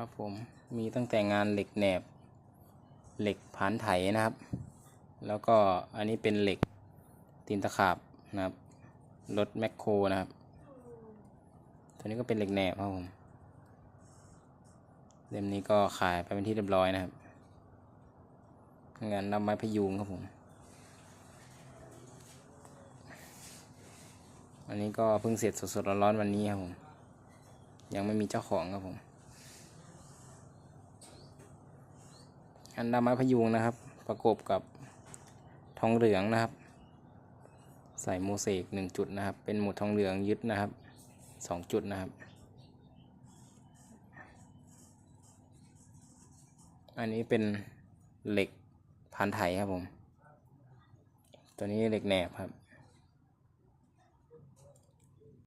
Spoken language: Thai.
ครับผมมีตั้งแต่งานเหล็กแหนบ เหล็กผานไถนะครับ แล้วก็อันนี้เป็นเหล็กตีนตะขาบนะครับรถแมคโครนะครับ ตัวนี้ก็เป็นเหล็กแหนบครับผมเล่มนี้ก็ขายไปเป็นที่เรียบร้อยนะครับ งานนำไม้พยุงครับผม อันนี้ก็เพิ่งเสร็จสดๆร้อนๆวันนี้ครับผม ยังไม่มีเจ้าของครับผม อันดาม้พยุงนะครับ ประกบกับทองเหลืองนะครับ ใส่โมเสกหนึ่งจุดนะครับ เป็นหมุดทองเหลืองยึดนะครับสองจุดนะครับ อันนี้เป็นเหล็กพันไถครับผม ตัวนี้เหล็กแหนบครับ